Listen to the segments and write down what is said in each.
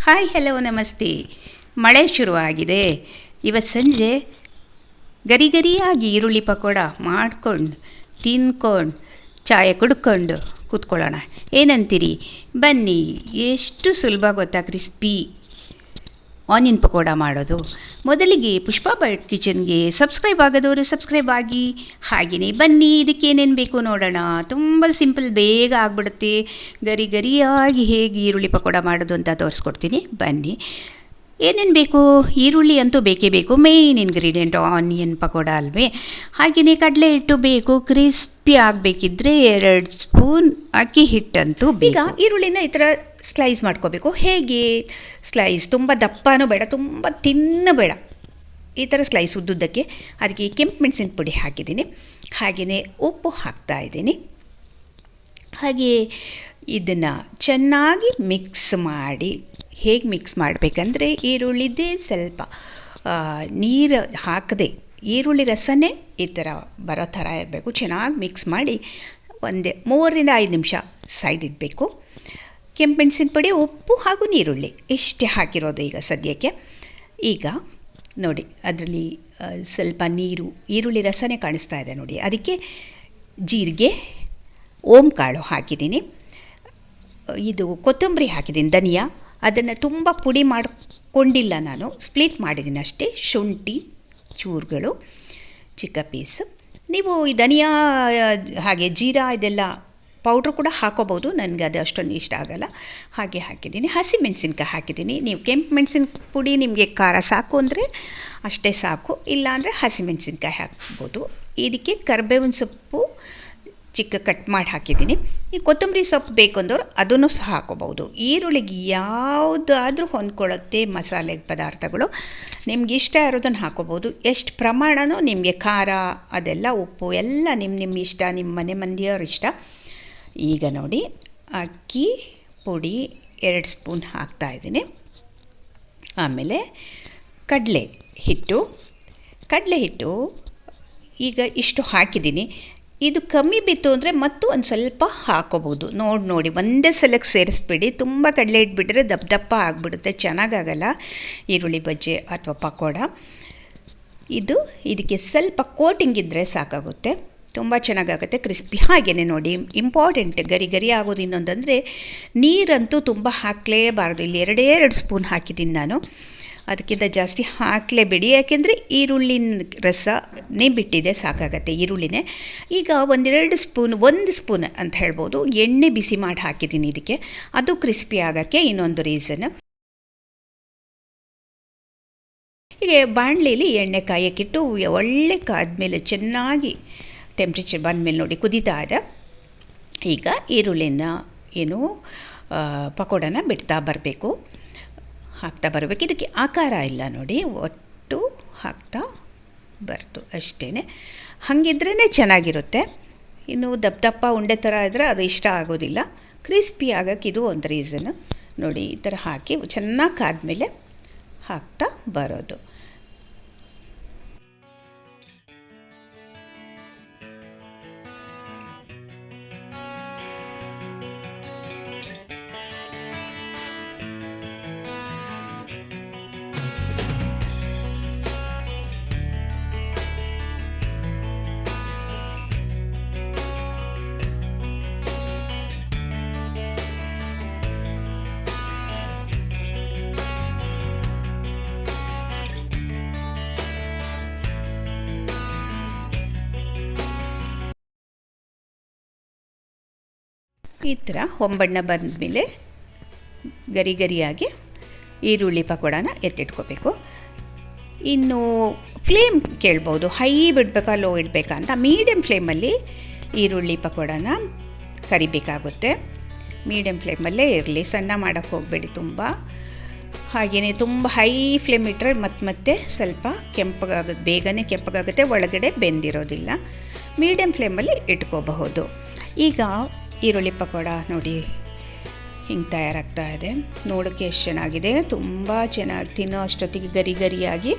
Hi, hello, ನಮಸ್ತೆ. ಮಳೆ ಶುರುವಾಗಿದೆ. ಇವತ್ತು ಸಂಜೆ ಗರಿ ಗರಿಯಾಗಿ ಈರುಳ್ಳಿ ಪಕೋಡ ಮಾಡ್ಕೊಂಡು, ತಿನ್ಕೊಂಡು, ಚಾಯ ಕುಡ್ಕೊಂಡು ಕೂತ್ಕೊಳ್ಳೋಣ. ಏನಂತೀರಿ? ಬನ್ನಿ, ಎಷ್ಟು ಸುಲಭ ಗೊತ್ತಾ, ಕ್ರಿಸ್ಪಿ? ಆನಿಯನ್ ಪಕೋಡ ಮಾಡೋದು. ಮೊದಲಿಗೆ ಪುಷ್ಪ ಬಟ್ ಕಿಚನ್ಗೆ ಸಬ್ಸ್ಕ್ರೈಬ್ ಆಗದವರು ಸಬ್ಸ್ಕ್ರೈಬ್ ಆಗಿ. ಹಾಗೆಯೇ ಬನ್ನಿ, ಇದಕ್ಕೆ ಏನೇನು ಬೇಕು ನೋಡೋಣ. ತುಂಬ ಸಿಂಪಲ್, ಬೇಗ ಆಗಿಬಿಡುತ್ತೆ. ಗರಿ ಗರಿಯಾಗಿ ಹೇಗೆ ಈರುಳ್ಳಿ ಪಕೋಡ ಮಾಡೋದು ಅಂತ ತೋರಿಸ್ಕೊಡ್ತೀನಿ. ಬನ್ನಿ. ಏನೇನು ಬೇಕು? ಈರುಳ್ಳಿ ಅಂತೂ ಬೇಕೇ ಬೇಕು. ಮೇಯ್ನ್ ಇಂಗ್ರೀಡಿಯೆಂಟ್ ಆನಿಯನ್ ಪಕೋಡ ಅಲ್ವೇ? ಹಾಗೆಯೇ ಕಡಲೆ ಹಿಟ್ಟು ಬೇಕು. ಕ್ರಿಸ್ಪಿ ಆಗಬೇಕಿದ್ರೆ ಎರಡು ಸ್ಪೂನ್ ಅಕ್ಕಿ ಹಿಟ್ಟಂತೂ ಈಗ ಈರುಳ್ಳಿನ ಈ ಥರ ಸ್ಲೈಸ್ ಮಾಡ್ಕೋಬೇಕು. ಹೇಗೆ? ಸ್ಲೈಸ್ ತುಂಬ ದಪ್ಪನೂ ಬೇಡ, ತುಂಬ ತಿನ್ನು ಬೇಡ. ಈ ಥರ ಸ್ಲೈಸ್ ಉದ್ದುದ್ದಕ್ಕೆ ಅದಕ್ಕೆ ಕೆಂಪು ಮೆಣಸಿನ ಪುಡಿ ಹಾಕಿದ್ದೀನಿ. ಹಾಗೆಯೇ ಉಪ್ಪು ಹಾಕ್ತಾ ಇದ್ದೀನಿ. ಹಾಗೆಯೇ ಇದನ್ನು ಚೆನ್ನಾಗಿ ಮಿಕ್ಸ್ ಮಾಡಿ ಹೇಗೆ ಮಿಕ್ಸ್ ಮಾಡಬೇಕಂದ್ರೆ ಈರುಳ್ಳಿದ್ದೇ ಸ್ವಲ್ಪ ನೀರು ಹಾಕದೆ ಈರುಳ್ಳಿ ರಸನೇ ಈ ಥರ ಬರೋ ಥರ ಇರಬೇಕು. ಚೆನ್ನಾಗಿ ಮಿಕ್ಸ್ ಮಾಡಿ ಒಂದೇ ಮೂವರಿಂದ ಐದು ನಿಮಿಷ ಸೈಡ್ ಇಡಬೇಕು. ಕೆಂಪೆಣಸಿನ ಪುಡಿ, ಉಪ್ಪು ಹಾಗೂ ನೀರುಳ್ಳಿ ಇಷ್ಟೇ ಹಾಕಿರೋದು ಈಗ ಸದ್ಯಕ್ಕೆ. ಈಗ ನೋಡಿ, ಅದರಲ್ಲಿ ಸ್ವಲ್ಪ ನೀರು, ಈರುಳ್ಳಿ ರಸನೇ ಕಾಣಿಸ್ತಾ ಇದೆ ನೋಡಿ. ಅದಕ್ಕೆ ಜೀರಿಗೆ ಓಂ ಕಾಳು ಹಾಕಿದ್ದೀನಿ. ಇದು ಕೊತ್ತಂಬರಿ ಹಾಕಿದ್ದೀನಿ, ಧನಿಯಾ ಅದನ್ನು ತುಂಬ ಪುಡಿ ಮಾಡಿಕೊಂಡಿಲ್ಲ ನಾನು. ಸ್ಪ್ಲಿಟ್ ಮಾಡಿದ್ದೀನಿ ಅಷ್ಟೇ. ಶುಂಠಿ, ಚೂರುಗಳು, ಚಿಕ್ಕ ಪೀಸ್ ನೀವು ಈ ಧನಿಯಾ, ಹಾಗೆ ಜೀರಾ ಇದೆಲ್ಲ ಪೌಡ್ರ್ ಕೂಡ ಹಾಕೋಬೋದು ನನಗೆ ಅದು ಅಷ್ಟೊಂದು ಇಷ್ಟ ಆಗೋಲ್ಲ. ಹಾಗೆ ಹಾಕಿದ್ದೀನಿ. ಹಸಿ ಮೆಣಸಿನ್ಕಾಯಿ ಹಾಕಿದ್ದೀನಿ. ನೀವು ಕೆಂಪು ಮೆಣಸಿನ ಪುಡಿ ನಿಮಗೆ ಖಾರ ಸಾಕು ಅಂದರೆ ಅಷ್ಟೇ ಸಾಕು. ಇಲ್ಲಾಂದರೆ ಹಸಿ ಮೆಣಸಿನ್ಕಾಯಿ ಹಾಕ್ಬೋದು. ಇದಕ್ಕೆ ಕರ್ಬೇವಿನ ಸೊಪ್ಪು ಚಿಕ್ಕ ಕಟ್ ಮಾಡಿ ಹಾಕಿದ್ದೀನಿ. ಈ ಕೊತ್ತಂಬರಿ ಸೊಪ್ಪು ಬೇಕು ಅಂದವ್ರು ಅದನ್ನು ಸಹ ಹಾಕೋಬಹುದು. ಈರುಳ್ಳಿಗೆ ಯಾವುದಾದ್ರೂ ಹೊಂದ್ಕೊಳ್ಳುತ್ತೆ ಮಸಾಲೆ ಪದಾರ್ಥಗಳು. ನಿಮ್ಗೆ ಇಷ್ಟ ಇರೋದನ್ನು ಹಾಕೋಬೋದು ಎಷ್ಟು ಪ್ರಮಾಣವೂ ನಿಮಗೆ ಖಾರ, ಅದೆಲ್ಲ ಉಪ್ಪು ಎಲ್ಲ ನಿಮ್ಮ ನಿಮ್ಮ ಇಷ್ಟ ನಿಮ್ಮ ಮನೆ ಮಂದಿಯವ್ರ ಇಷ್ಟ. ಈಗ ನೋಡಿ, ಅಕ್ಕಿ, ಪುಡಿ ಎರಡು ಸ್ಪೂನ್ ಹಾಕ್ತಾಯಿದ್ದೀನಿ ಆಮೇಲೆ ಕಡಲೆ ಹಿಟ್ಟು. ಕಡಲೆ ಹಿಟ್ಟು ಈಗ ಇಷ್ಟು ಹಾಕಿದ್ದೀನಿ. ಇದು ಕಮ್ಮಿ ಬಿತ್ತು ಅಂದರೆ ಮತ್ತು ಒಂದು ಸ್ವಲ್ಪ ಹಾಕೋಬೋದು ನೋಡಿ ನೋಡಿ, ಒಂದೇ ಸಲಕ್ಕೆ ಸೇರಿಸ್ಬಿಡಿ. ತುಂಬ ಕಡಲೆ ಇಟ್ಬಿಟ್ರೆ ದಪ್ಪ ದಪ್ಪ ಆಗಿಬಿಡುತ್ತೆ, ಚೆನ್ನಾಗಾಗಲ್ಲ. ಈರುಳ್ಳಿ ಬಜ್ಜಿ ಅಥವಾ ಪಕೋಡ. ಇದು ಇದಕ್ಕೆ ಸ್ವಲ್ಪ ಕೋಟಿಂಗ್ ಇದ್ದರೆ ಸಾಕಾಗುತ್ತೆ. ತುಂಬ ಚೆನ್ನಾಗಾಗುತ್ತೆ, ಕ್ರಿಸ್ಪಿ. ಹಾಗೆಯೇ ನೋಡಿ, ಇಂಪಾರ್ಟೆಂಟ್, ಗರಿ ಗರಿ ಆಗೋದು ಇನ್ನೊಂದಂದರೆ ನೀರಂತೂ ತುಂಬ ಹಾಕಲೇಬಾರ್ದು. ಇಲ್ಲಿ ಎರಡೇ ಎರಡು ಸ್ಪೂನ್ ಹಾಕಿದ್ದೀನಿ ನಾನು. ಅದಕ್ಕಿಂತ ಜಾಸ್ತಿ ಹಾಕಲೇಬೇಡಿ. ಯಾಕೆಂದರೆ ಈರುಳ್ಳಿನ ರಸನೇ ಬಿಟ್ಟಿದೆ, ಸಾಕಾಗತ್ತೆ ಈರುಳ್ಳಿನೇ. ಈಗ ಒಂದೆರಡು ಸ್ಪೂನ್, ಒಂದು ಸ್ಪೂನ್ ಅಂತ ಹೇಳ್ಬೋದು. ಎಣ್ಣೆ ಬಿಸಿ ಮಾಡಿ ಹಾಕಿದ್ದೀನಿ ಇದಕ್ಕೆ. ಅದು ಕ್ರಿಸ್ಪಿ ಆಗೋಕ್ಕೆ ಇನ್ನೊಂದು ರೀಸನ್. ಹೀಗೆ ಬಾಣಲೆಯಲ್ಲಿ ಎಣ್ಣೆ ಕಾಯಕ್ಕಿಟ್ಟು ಒಳ್ಳೆ ಕಾದ್ಮೇಲೆ ಚೆನ್ನಾಗಿ ಟೆಂಪ್ರೇಚರ್ ಬಂದಮೇಲೆ ನೋಡಿ ಕುದಿತಾ ಇದೆ. ಈಗ ಈರುಳ್ಳಿನ ಏನು ಪಕೋಡನ ಬಿಡ್ತಾ ಬರಬೇಕು. ಹಾಕ್ತಾ ಬರಬೇಕು. ಇದಕ್ಕೆ ಆಕಾರ ಇಲ್ಲ ನೋಡಿ, ಒಟ್ಟು ಹಾಕ್ತಾ ಬರ್ತು ಅಷ್ಟೇ ಹಾಗಿದ್ರೇ ಚೆನ್ನಾಗಿರುತ್ತೆ. ಇನ್ನು ದಪ್ಪ ದಪ್ಪ ಉಂಡೆ ಥರ ಇದ್ದರೆ ಅದು ಇಷ್ಟ ಆಗೋದಿಲ್ಲ. ಕ್ರಿಸ್ಪಿ ಆಗೋಕ್ಕೆ ಇದು ಒಂದು ರೀಸನ್ ನೋಡಿ, ಈ ಥರ ಹಾಕಿ ಚೆನ್ನಾಗಿ ಕಾದ್ಮೇಲೆ ಹಾಕ್ತಾ ಬರೋದು. ಈ ಥರ ಹೊಂಬಣ್ಣ ಬಂದಮೇಲೆ ಗರಿ ಗರಿಯಾಗಿ ಈರುಳ್ಳಿ ಪಕೋಡನ ಎತ್ತಿಟ್ಕೋಬೇಕು. ಇನ್ನು ಫ್ಲೇಮ್ ಕೇಳ್ಬೋದು. ಹೈ ಬಿಡಬೇಕಾ, ಲೋ ಇಡಬೇಕಾ ಅಂತ ಮೀಡಿಯಮ್ ಫ್ಲೇಮಲ್ಲಿ ಈರುಳ್ಳಿ ಪಕೋಡನ ಕರಿಬೇಕಾಗುತ್ತೆ. ಮೀಡಿಯಮ್ ಫ್ಲೇಮಲ್ಲೇ ಇರಲಿ, ಸಣ್ಣ ಮಾಡೋಕ್ಕೆ ಹೋಗಬೇಡಿ ತುಂಬ. ಹಾಗೆಯೇ ತುಂಬ ಹೈ ಫ್ಲೇಮ್ ಇಟ್ಟರೆ ಮತ್ತೆ ಮತ್ತೆ ಸ್ವಲ್ಪ ಕೆಂಪಗಾಗುತ್ತೆ ಬೇಗನೆ ಕೆಂಪಗಾಗುತ್ತೆ ಒಳಗಡೆ ಬೆಂದಿರೋದಿಲ್ಲ. ಮೀಡಿಯಮ್ ಫ್ಲೇಮಲ್ಲಿ ಇಟ್ಕೋಬಹುದು. ಈಗ ಈರುಳ್ಳಿ ಪಕೋಡ ನೋಡಿ ಹಿಂಗೆ ತಯಾರಾಗ್ತಾ ಇದೆ. ನೋಡೋಕ್ಕೆ ಎಷ್ಟು ಚೆನ್ನಾಗಿದೆ. ತುಂಬ ಚೆನ್ನಾಗಿ ತಿನ್ನೋ ಅಷ್ಟೊತ್ತಿಗೆ ಗರಿ ಗರಿಯಾಗಿ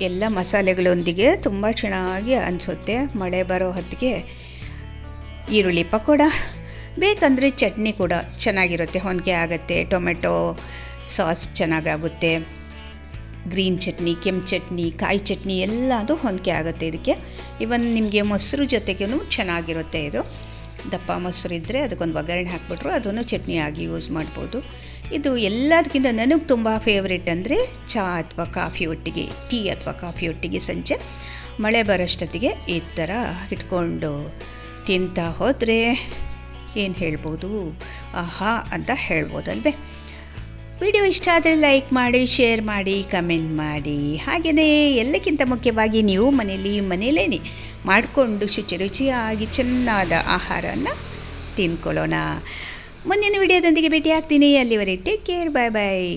ಎಲ್ಲ ಮಸಾಲೆಗಳೊಂದಿಗೆ ತುಂಬ ಚೆನ್ನಾಗಿ ಅನಿಸುತ್ತೆ. ಮಳೆ ಬರೋ ಹೊತ್ತಿಗೆ ಈರುಳ್ಳಿ ಪಕೋಡ. ಬೇಕಂದರೆ ಚಟ್ನಿ ಕೂಡ ಚೆನ್ನಾಗಿರುತ್ತೆ. ಹೊಂದಿಕೆ ಆಗುತ್ತೆ. ಟೊಮೆಟೊ ಸಾಸ್ ಚೆನ್ನಾಗಾಗುತ್ತೆ. ಗ್ರೀನ್ ಚಟ್ನಿ, ಕೆಂಪು ಚಟ್ನಿ, ಕಾಯಿ ಚಟ್ನಿ ಎಲ್ಲದು ಹೊಂದಿಕೆ ಆಗುತ್ತೆ ಇದಕ್ಕೆ. ಇವನ್ ನಿಮಗೆ ಮೊಸರು ಜೊತೆಗೂ ಚೆನ್ನಾಗಿರುತ್ತೆ ಇದು. ದಪ್ಪ ಮೊಸರು ಇದ್ದರೆ ಅದಕ್ಕೊಂದು ಒಗ್ಗರಣೆ ಹಾಕ್ಬಿಟ್ರು, ಅದನ್ನು ಚಟ್ನಿ ಆಗಿ ಯೂಸ್ ಮಾಡ್ಬೋದು. ಇದು ಎಲ್ಲದಕ್ಕಿಂತ ನನಗೆ ತುಂಬ ಫೇವ್ರೇಟ್ ಅಂದರೆ ಚಹಾ ಅಥವಾ ಕಾಫಿ ಒಟ್ಟಿಗೆ, ಟೀ ಅಥವಾ ಕಾಫಿ ಒಟ್ಟಿಗೆ ಸಂಜೆ. ಮಳೆ ಬರೋಷ್ಟೊತ್ತಿಗೆ ಈ ಥರ ಇಟ್ಕೊಂಡು ತಿಂತಾ ಹೋದರೆ ಏನು ಹೇಳ್ಬೋದು? ಆಹಾ ಅಂತ ಹೇಳ್ಬೋದಲ್ವೇ? ವಿಡಿಯೋ ಇಷ್ಟ ಆದರೆ ಲೈಕ್ ಮಾಡಿ, ಶೇರ್ ಮಾಡಿ, ಕಮೆಂಟ್ ಮಾಡಿ. ಹಾಗೆಯೇ ಎಲ್ಲಕ್ಕಿಂತ ಮುಖ್ಯವಾಗಿ ನೀವು ಮನೆಯಲ್ಲಿ ಮನೆಯಲ್ಲೇ ಮಾಡಿಕೊಂಡು ಶುಚಿ ರುಚಿಯಾಗಿ ಚೆನ್ನಾದ ಆಹಾರನ ತಿನ್ಕೊಳ್ಳೋಣ. ಮುಂದಿನ ವಿಡಿಯೋದೊಂದಿಗೆ ಭೇಟಿ ಆಗ್ತೀನಿ ಅಲ್ಲಿವರೆಗೆ ಟೇಕ್ ಕೇರ್ ಬಾಯ್ ಬಾಯ್